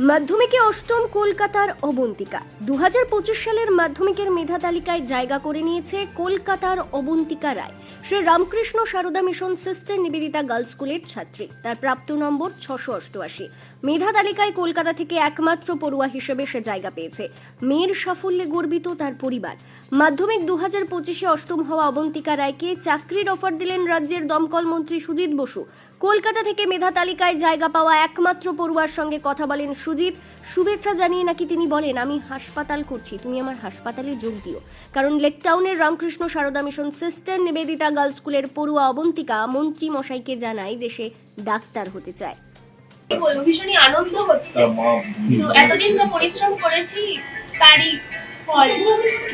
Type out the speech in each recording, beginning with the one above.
মাধ্যমিকে অষ্টম কলকাতার অবন্তিকা। দু হাজার পঁচিশ সালের মাধ্যমিকের মেধা তালিকায় জায়গা করে নিয়েছে কলকাতার Abantika Roy. Shri Ramakrishna Sarada Mission Sister Nivedita Girls স্কুলের ছাত্রী। তার প্রাপ্ত নম্বর ছশো অষ্টআশি। মেধা তালিকায় কলকাতা থেকে একমাত্র পড়ুয়া হিসেবে সে জায়গা পেয়েছে। মেয়ের সাফল্যে গর্বিত তার পরিবার। মাধ্যমিক দু হাজার পঁচিশে অষ্টম হওয়া অবন্তিকা রায়কে চাকরির অফার দিলেন রাজ্যের দমকল মন্ত্রী সুজিত বসু। কলকাতা থেকে মেধা তালিকায় জায়গা পাওয়া একমাত্র পড়ুয়ার সঙ্গে কথা বলেন সুজিত। শুভেচ্ছা জানিয়ে নাকি তিনি বলেন, আমি হাসপাতাল করছি, তুমি আমার হাসপাতালে যোগ দিও। কারণ লেকটাউনের Ramakrishna Sarada Mission Sister Nivedita Girls স্কুলের পড়ুয়া অবন্তিকা মন্ত্রী মশাইকে জানায় যে সে ডাক্তার হতে চায়। বলব ভীষণই আনন্দ হচ্ছে। তো এতদিন যা পরিশ্রম করেছি তারই ফল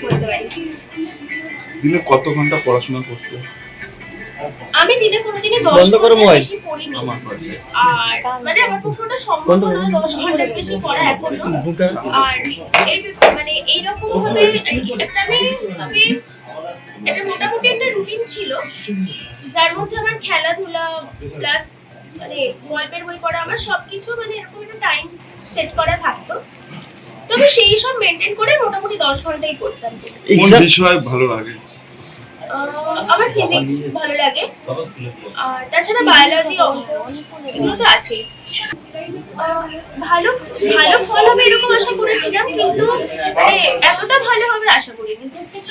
বলতে পারি দিনে কত ঘণ্টা পড়াশোনা করতে? আমি দিনে কোনোদিনই দশ বন্ধ করো মোবাইল। বেশি পড়িনি। আর মানে আমার পক্ষে ওটা সম্ভব না দশ ঘণ্টার বেশি পড়া এখনও। আর এই মানে এইরকম ভাবে একটা আমি আমি এটা মোটামুটি একটা রুটিন ছিল। যার মধ্যে আমার খেলাধুলা প্লাস মানে গল্পের বই পড়া আমার সবকিছু মানে এরকম একটা টাইম সেট করা থাকতো। তো আমি সেই সব মেনটেন করে মোটামুটি দশ ঘন্টাই করতাম কোন বিষয় ভালো লাগে? আমার ফিজিক্স ভালো লাগে। আর তাছাড়া বায়োলজি অঙ্ক এগুলো তো আছেই। ভালো ভালো ফল হবে এরকম আশা করেছিলাম কিন্তু মানে এতটা ভালো হবে আশা করিনি।